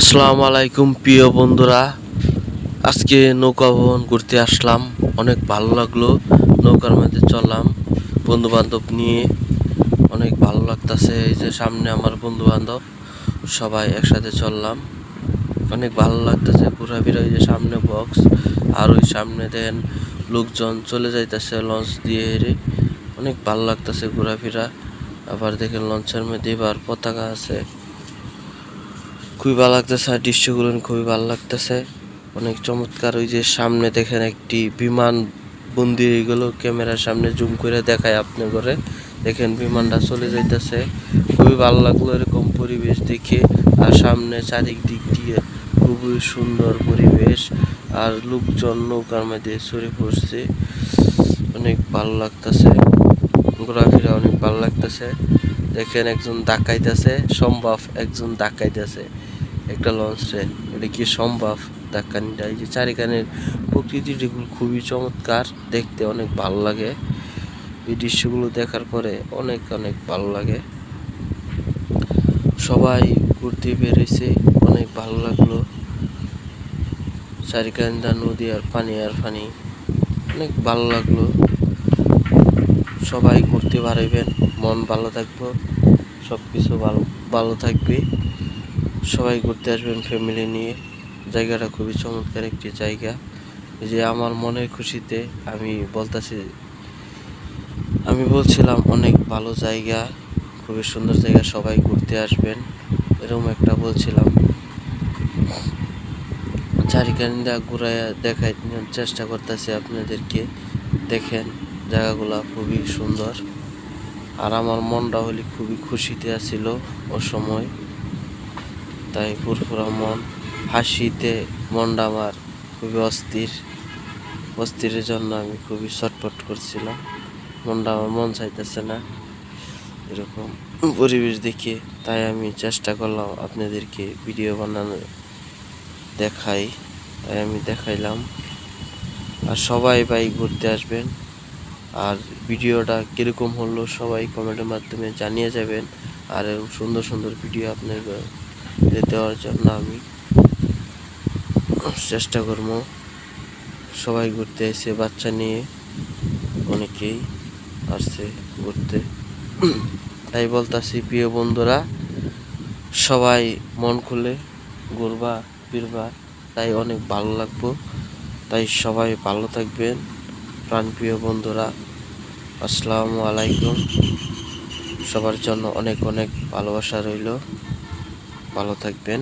আসসালামু আলাইকুম, প্রিয় বন্ধুরা। আজকে নৌকা ভ্রমণ করতে আসলাম। অনেক ভালো লাগল, নৌকার মধ্যে চললাম। বন্ধু বান্ধব নিয়ে অনেক ভালো লাগতাছে। এই যে সামনে আমার বন্ধু বান্ধব সবাই একসাথে চললাম। অনেক ভালো লাগতেছে, ঘোরাফেরা, এই যে সামনে বক্স আর ওই সামনে দেন লোকজন চলে যাইতেছে লঞ্চ দিয়ে হেরে অনেক ভালো লাগতেছে ঘোরাফেরা। আবার দেখেন লঞ্চের মধ্যে এবার পতাকা আছে। খুবই ভালো লাগতেছে, আর দৃশ্যগুলো খুবই ভালো লাগতেছে। অনেক চমৎকার ওই যে সামনে দেখেন একটি বিমান বন্দি এগুলো ক্যামেরার সামনে জুম করে দেখায় আপনি করে দেখেন বিমানটা চলে যাইতেছে, খুবই ভালো লাগল এরকম পরিবেশ দেখে। আর সামনে চারিদিক দিয়ে খুবই সুন্দর পরিবেশ, আর লোকজন নৌকার মধ্যে চড়ে পড়ছে। অনেক ভালো লাগতেছে, ঘোরাফেরা অনেক ভালো লাগতেছে। দেখেন একজন ডাকাইতেছে সম্ভব একজন ডাকাইতেছে একটা লঞ্চে এটা কি সম্ভব? ডাক্কানিটা এই যে চারিখানের প্রকৃতিটি খুবই চমৎকার, দেখতে অনেক ভালো লাগে। এই দৃশ্যগুলো দেখার পরে অনেক অনেক ভালো লাগে। সবাই ঘুরতে বেরিয়েছে অনেক ভালো লাগল। চারিখানটা নদী আর পানি আর পানি, অনেক ভালো লাগল। সবাই ঘুরতে পারবেন, মন ভালো থাকব সব কিছু ভালো ভালো থাকবে। সবাই ঘুরতে আসবেন ফ্যামিলি নিয়ে। জায়গাটা খুবই চমৎকার একটি জায়গা। যে আমার মনের খুশিতে আমি বলতাছি, আমি বলছিলাম অনেক ভালো জায়গা, খুবই সুন্দর জায়গা, সবাই ঘুরতে আসবেন। এরকম একটা বলছিলাম। চারিখানটা ঘুরাইয়া দেখাই চেষ্টা করতেছি আপনাদেরকে। দেখেন, জায়গাগুলো খুবই সুন্দর। আর আমার মনটা হলে খুবই খুশিতে আছিল ও সময়। তাই ফুরফুরা মন হাসিতে মনটা আমার খুবই অস্থির অস্থিরের জন্য আমি খুবই ছটফট করছিলাম। মনটা আমার মন চাইতেছে না। এরকম পরিবেশ দেখে তাই আমি চেষ্টা করলাম আপনাদেরকে ভিডিও বানানো দেখাই। তাই আমি দেখাইলাম। আর সবাই ভাই ঘুরতে আসবেন। আর ভিডিওটা কীরকম হলো সবাই কমেন্টের মাধ্যমে জানিয়ে যাবেন। আর সুন্দর সুন্দর ভিডিও আপনার দেওয়ার জন্য আমি চেষ্টা করব। সবাই ঘুরতে এসে, বাচ্চা নিয়ে অনেকেই আসছে ঘুরতে। তাই বলতাছি, প্রিয় বন্ধুরা, সবাই মন খুলে ঘুরবা, ফিরবা। তাই অনেক ভালো লাগবো। তাই সবাই ভালো থাকবেন। প্রাণপ্রিয় বন্ধুরা, আসসালামু আলাইকুম। সবার জন্য অনেক অনেক ভালোবাসা রইল। ভালো থাকবেন।